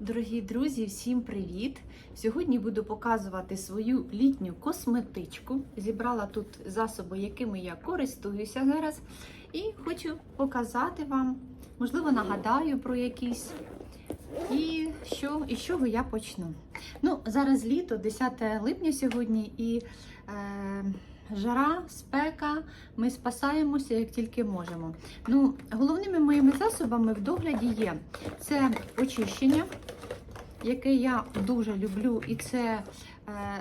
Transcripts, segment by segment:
Дорогі друзі, всім привіт! Сьогодні буду показувати свою літню косметичку. Зібрала тут засоби, якими я користуюся зараз, і хочу показати вам, можливо, нагадаю про якісь. І що, і з чого я почну? Ну, зараз літо, 10 липня сьогодні, і е, жара, спека. Ми спасаємося як тільки можемо. Ну, головними моїми засобами в догляді є це очищення, яке я дуже люблю, і це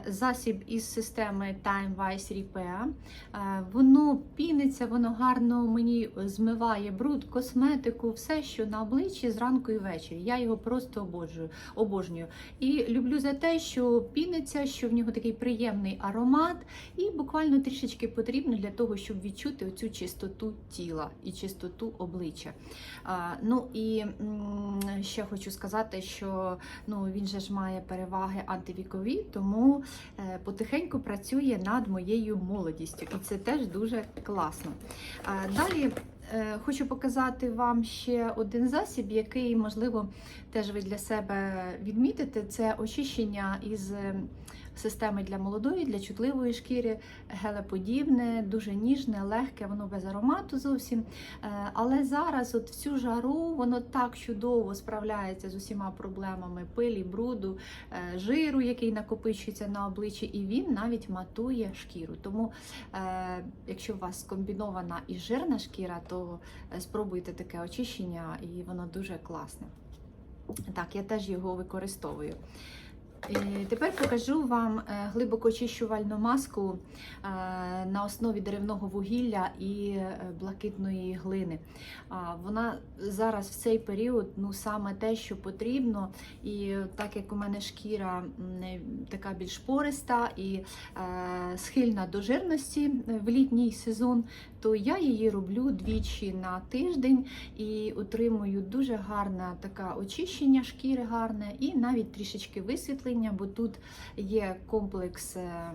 засіб із системи Time Wise Repair. Е, воно піниться, воно гарно мені змиває бруд, косметику, все, що на обличчі зранку і ввечері. Я його просто обожнюю. обожнюю. І люблю за те, що піниться, що в нього такий приємний аромат, і буквально трішечки потрібно для того, щоб відчути оцю чистоту тіла і чистоту обличчя. Ну і ще хочу сказати, що ну, він же ж має переваги антивікові, тому е, потихеньку працює над моєю молодістю, і це теж дуже класно. Далі хочу показати вам ще один засіб, який, можливо, теж ви для себе відмітите. Це очищення із е, системи для молодої, для чутливої шкіри, гелеподібне, дуже ніжне, легке, воно без аромату зовсім. Е, Але зараз, от в жару, воно так чудово справляється з усіма проблемами пилі, бруду, е, жиру, який накопичується на обличчі, і він навіть матує шкіру. Тому, е, якщо у вас комбінована і жирна шкіра, то е, спробуйте таке очищення, і воно дуже класне. Так, я теж його використовую. Тепер покажу вам е, глибокоочищувальну маску е, на основі деревного вугілля і блакитної глини. Вона зараз в цей період ну, саме те, що потрібно. І так як у мене шкіра така більш пориста і схильна до жирності в літній сезон, то я її роблю двічі на тиждень і отримую дуже гарне таке очищення шкіри гарне і навіть трішечки висвітлення, бо тут є комплекс е,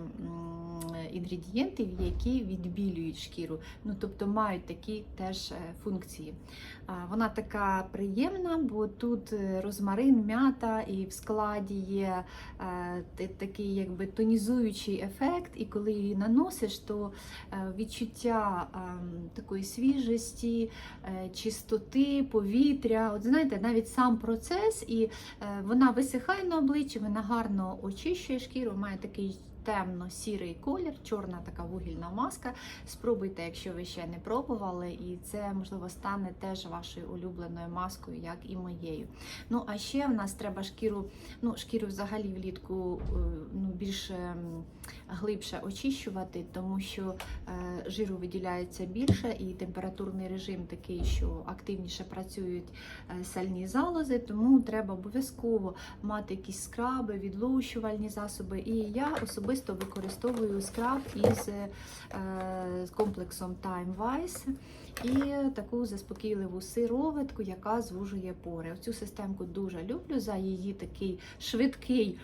інгредієнтів, які відбілюють шкіру. Ну, тобто мають такі теж е, функції. Вона така приємна, бо тут е, розмарин, м'ята, і в складі є такий якби тонізуючий ефект, і коли її наносиш, то відчуття такої свіжості, е, чистоти, повітря. От знаєте, навіть сам процес, і е, вона висихає на обличчі, вона гарно очищує шкіру, має такий. Темно-сірий колір, чорна така вугільна маска. Спробуйте, якщо ви ще не пробували, і це можливо стане теж вашою улюбленою маскою, як і моєю. Ну а ще в нас треба шкіру, ну шкіру взагалі влітку е, ну, більш ем, глибше очищувати, тому що е, жиру виділяється більше, і температурний режим такий, що активніше працюють е, сальні залози, тому треба обов'язково мати якісь скраби, відлущувальні засоби. І я особисто використовую скраб із е, комплексом Time Wise і таку заспокійливу сироватку, яка звужує пори. Цю системку дуже люблю за її такий швидкий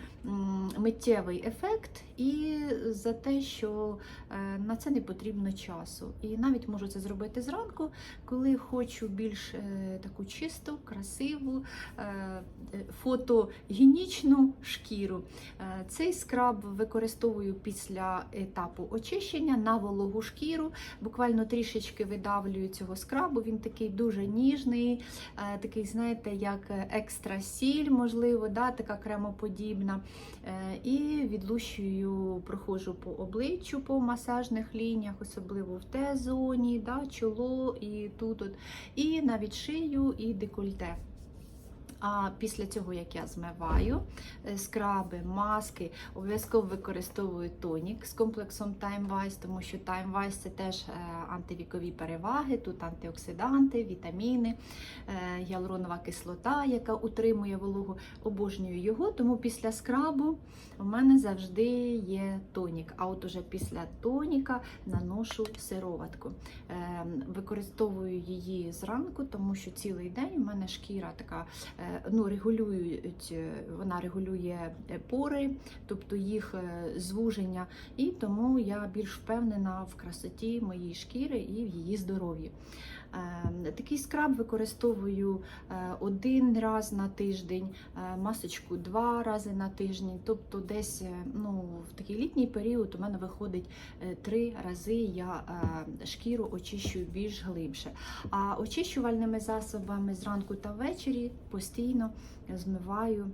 миттєвий ефект, і за те, що е, на це не потрібно часу. І навіть можу це зробити зранку, коли хочу більш е, таку чисту, красиву, е, фотогенічну шкіру. Цей скраб використовую після етапу очищення на вологу шкіру. Буквально трішечки видавлюю цього скрабу. Він такий дуже ніжний, е, такий, знаєте, як екстра сіль, можливо, да, така кремоподібна. Е, І відлущую, проходжу по обличчю по масажних лініях, особливо в Т-зоні, да, чоло і тут, і навіть шию і декольте. А після цього, як я змиваю е, скраби, маски, обов'язково використовую тонік з комплексом Time Wise, тому що Time Wise це теж е, антивікові переваги, тут антиоксиданти, вітаміни, е, гіалуронова кислота, яка утримує вологу. Обожнюю його, тому після скрабу у мене завжди є тонік. А от уже після тоніка наношу сироватку. Використовую її зранку, тому що цілий день у мене шкіра така ну, регулюють, е, вона регулює е, пори, тобто їх е, звуження, і тому я більш впевнена в красоті моєї шкіри і в її здоров'ї. Е, Такий скраб використовую е, один раз на тиждень, е, масочку два рази на тиждень. Тобто, десь е, ну, в такий літній період у мене виходить три рази я шкіру очищую більш глибше. А очищувальними засобами зранку та ввечері постійно змиваю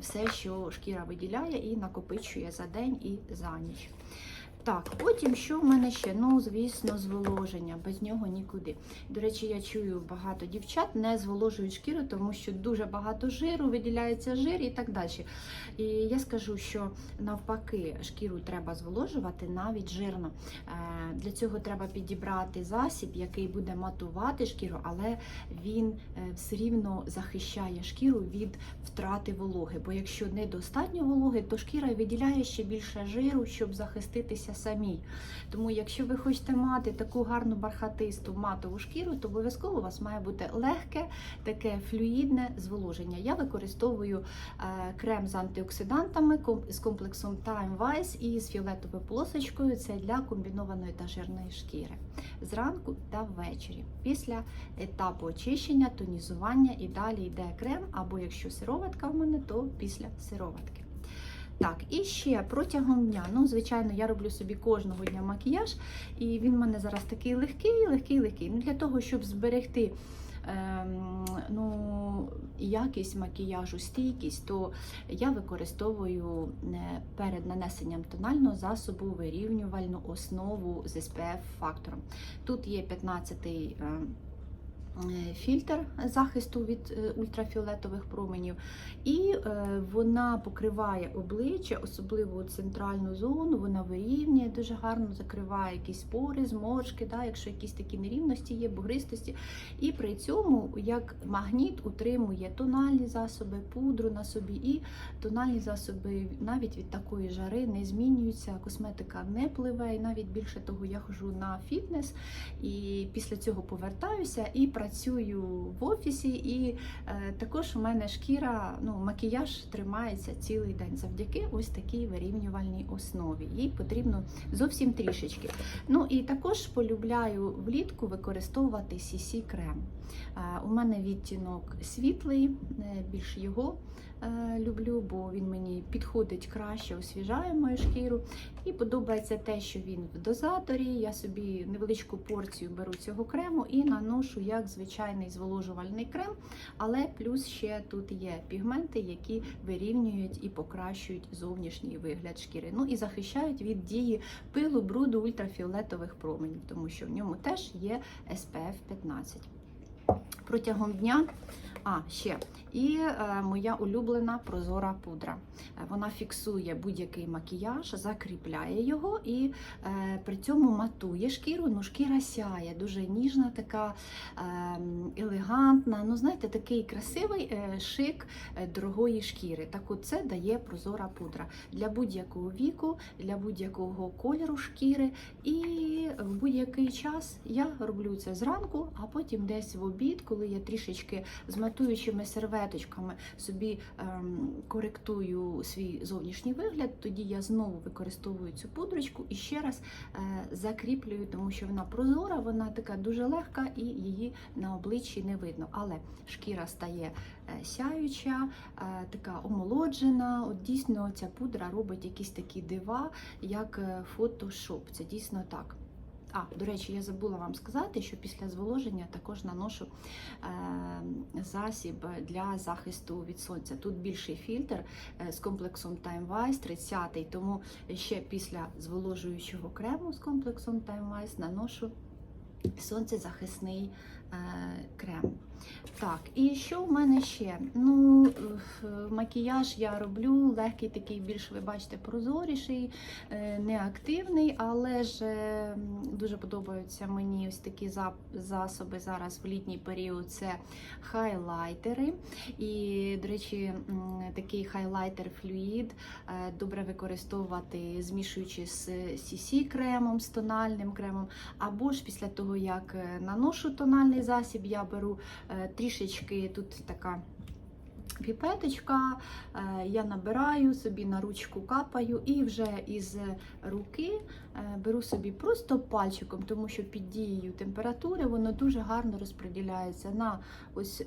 все, що шкіра виділяє і накопичує за день і за ніч. Так, потім що в мене ще? Ну, звісно, зволоження, без нього нікуди. До речі, я чую багато дівчат не зволожують шкіру, тому що дуже багато жиру, виділяється жир і так далі. І я скажу, що навпаки, шкіру треба зволожувати навіть жирно. Е, Для цього треба підібрати засіб, який буде матувати шкіру, але він е, все рівно захищає шкіру від втрати вологи. Бо якщо недостатньо вологи, то шкіра виділяє ще більше жиру, щоб захиститися самій. Тому, якщо ви хочете мати таку гарну бархатисту матову шкіру, то обов'язково у вас має бути легке, таке флюїдне зволоження. Я використовую е, крем з антиоксидантами з комплексом Time Wise і з фіолетовою полосочкою. Це для комбінованої та жирної шкіри. Зранку та ввечері. Після етапу очищення, тонізування і далі йде крем, або якщо сироватка в мене, то після сироватки. Так, і ще протягом дня. Ну, звичайно, я роблю собі кожного дня макіяж, і він в мене зараз такий легкий, легкий, легкий. Ну, для того, щоб зберегти ем, ну, якість макіяжу, стійкість, то я використовую е, перед нанесенням тонального засобу вирівнювальну основу з SPF фактором. Тут є 15-й. Е, Фільтр захисту від е, ультрафіолетових променів, і е, вона покриває обличчя, особливо центральну зону, вона вирівнює дуже гарно, закриває якісь пори, зморшки, да, якщо якісь такі нерівності є, бугристості. І при цьому як магніт утримує тональні засоби, пудру на собі, і тональні засоби навіть від такої жари не змінюються, косметика не пливе, і навіть більше того, я хожу на фітнес і після цього повертаюся і працюю в офісі. І е, також у мене шкіра, ну макіяж тримається цілий день завдяки ось такій вирівнювальній основі. Їй потрібно зовсім трішечки. Ну і також полюбляю влітку використовувати CC крем. Е, у мене відтінок світлий, е, більш його люблю, бо він мені підходить краще, освіжає мою шкіру. І подобається те, що він в дозаторі. Я собі невеличку порцію беру цього крему і наношу як звичайний зволожувальний крем, але плюс ще тут є пігменти, які вирівнюють і покращують зовнішній вигляд шкіри. Ну і захищають від дії пилу, бруду, ультрафіолетових променів, тому що в ньому теж є SPF 15 протягом дня. А, ще. І е, моя улюблена прозора пудра. Е, Вона фіксує будь-який макіяж, закріпляє його і е, при цьому матує шкіру. Ну, шкіра сяє, дуже ніжна, така е, елегантна. Ну, знаєте, такий красивий е, шик е, дорогої шкіри. Так от це дає прозора пудра для будь-якого віку, для будь-якого кольору шкіри. І в будь-який час я роблю це зранку, а потім десь в обід, коли я трішечки з матуючими серветочками собі ем, коректую свій зовнішній вигляд, тоді я знову використовую цю пудрочку і ще раз е, закріплюю, тому що вона прозора, вона така дуже легка і її на обличчі не видно. Але шкіра стає е, сяюча, е, така омолоджена. От дійсно ця пудра робить якісь такі дива, як е, фотошоп. Це дійсно так. А, до речі, я забула вам сказати, що після зволоження також наношу е, засіб для захисту від сонця. Тут більший фільтр е, з комплексом Time Wise 30 тому ще після зволожуючого крему з комплексом Time Wise наношу сонцезахисний крем. Так, і що в мене ще? Ну, е, макіяж я роблю, легкий такий, більш ви бачите, прозоріший, е, неактивний, але ж е, дуже подобаються мені ось такі засоби зараз в літній період. Це хайлайтери. І, до речі, такий хайлайтер флюїд е, добре використовувати, змішуючи з CC кремом, з тональним кремом. Або ж після того, як е, наношу тональний засіб, я беру е, трішечки тут така. Піпеточка, е, я набираю собі на ручку капаю і вже із руки е, беру собі просто пальчиком, тому що під дією температури воно дуже гарно розподіляється на ось е,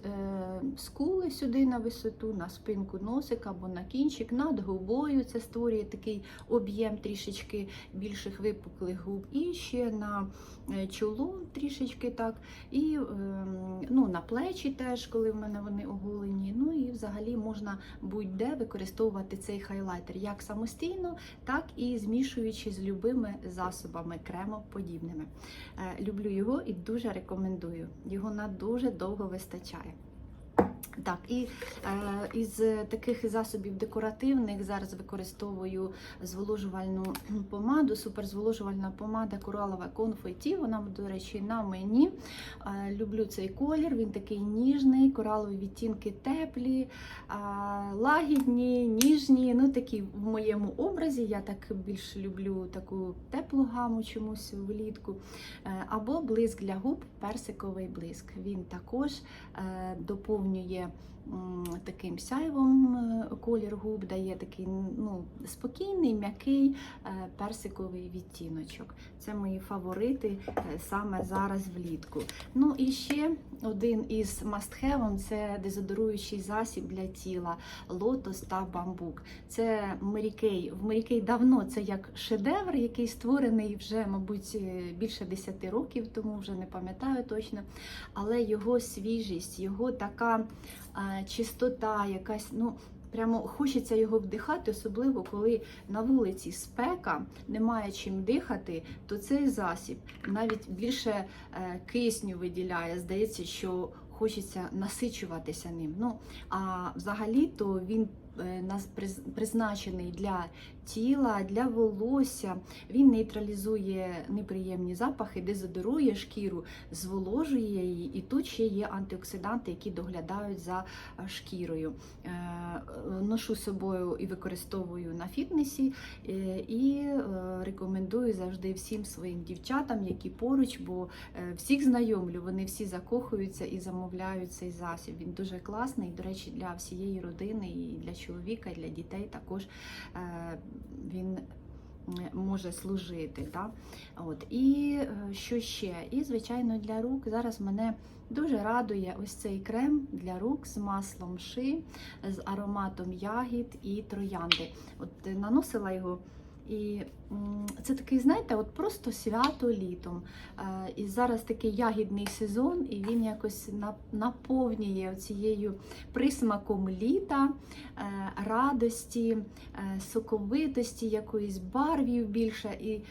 скули сюди на висоту, на спинку носика або на кінчик, над губою. Це створює такий об'єм трішечки більших випуклих губ, і ще на чоло трішечки так, і ем, ну, на плечі теж, коли в мене вони оголені. Ну і взагалі можна будь-де використовувати цей хайлайтер як самостійно, так і змішуючи з любими засобами кремоподібними. Е, Люблю його і дуже рекомендую. Його на дуже довго вистачає. Так, і е, із таких засобів декоративних зараз використовую зволожувальну помаду, суперзволожувальна помада коралова конфеті. Вона, до речі, на мені. Е, люблю цей колір, він такий ніжний, коралові відтінки теплі, е, лагідні, ніжні. Ну, такі в моєму образі. Я так більш люблю таку теплу гаму чомусь влітку. Е, або блиск для губ, персиковий блиск. Він також е, доповнює м, таким сяйвом е, колір губ, дає такий ну, спокійний, м'який е, персиковий відтіночок. Це мої фаворити е, саме зараз влітку. Ну і ще один із must-have – це дезодоруючий засіб для тіла лотос та бамбук. Це Мері В Мері давно це як шедевр, який створений вже, мабуть, більше 10 років тому, вже не пам'ятаю точно. Але його свіжість, його така чистота, якась, ну. Прямо хочеться його вдихати, особливо коли на вулиці спека, немає чим дихати, то цей засіб навіть більше е, кисню виділяє. Здається, що хочеться насичуватися ним. Ну а взагалі-то він нас приз- призначений для тіла, для волосся. Він нейтралізує неприємні запахи, дезодорує шкіру, зволожує її, і тут ще є антиоксиданти, які доглядають за е, шкірою. Е, Ношу з собою і використовую на фітнесі, е, і е, рекомендую завжди всім своїм дівчатам, які поруч, бо е, всіх знайомлю, вони всі закохуються і замовляють цей засіб. Він дуже класний, до речі, для всієї родини, і для чоловіка, і для дітей також е, він може служити. Да? От. І е, що ще? І, звичайно, для рук зараз мене дуже радує ось цей крем для рук з маслом ши, з ароматом ягід і троянди. От е, наносила його. І це такий, знаєте, от просто свято літом. Е, І зараз такий ягідний сезон, і він якось наповнює цією присмаком літа, е, радості, е, соковитості, якоїсь барвів більше. І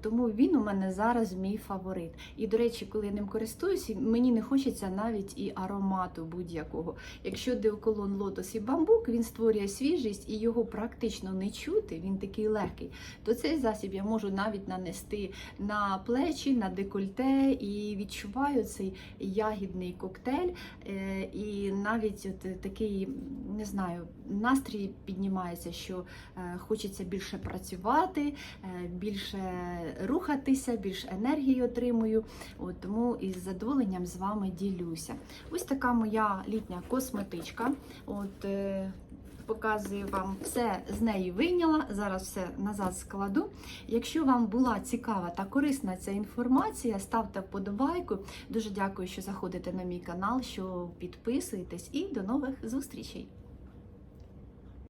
тому він у мене зараз мій фаворит. І, до речі, коли я ним користуюся, мені не хочеться навіть і аромату будь-якого. Якщо деоколон лотос і бамбук, він створює свіжість і його практично не чути, він такий легкий, то цей засіб я можу навіть нанести на плечі, на декольте і відчуваю цей ягідний коктейль. Е, І навіть от такий, не знаю, настрій піднімається, що е, хочеться більше працювати, е, більше рухатися, більше енергії отримую. От, тому із задоволенням з вами ділюся. Ось така моя літня косметичка. От, Показую вам все з неї вийняла. Зараз все назад складу. Якщо вам була цікава та корисна ця інформація, ставте вподобайку. Дуже дякую, що заходите на мій канал, що підписуєтесь, і до нових зустрічей!